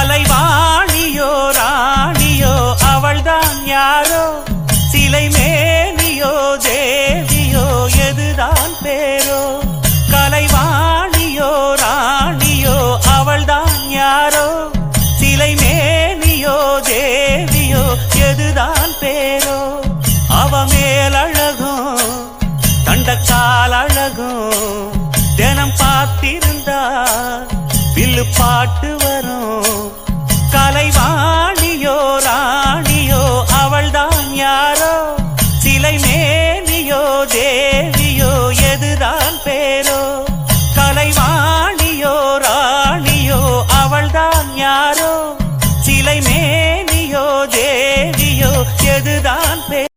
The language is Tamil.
மாலை வாணியோ ராணியோ அவள்தான் யாரோ? சிலை மேனியோ தேவியோ எதுதான் பேரோ? கலைவாணியோ ராணியோ அவள்தான் யாரோ? சிலை மேனியோ தேவியோ எதுதான் பேரோ? அவ மேலழகும் தண்டக்கால் அழகும் தினம் பார்த்திருந்தா வில்லு பாட்டு இலை மேனியோ தேவியோ எதுதான் பேரோ? கலைவாணியோ ராணியோ அவள்தான் யாரோ? சிலை மேனியோ தேவியோ எதுதான்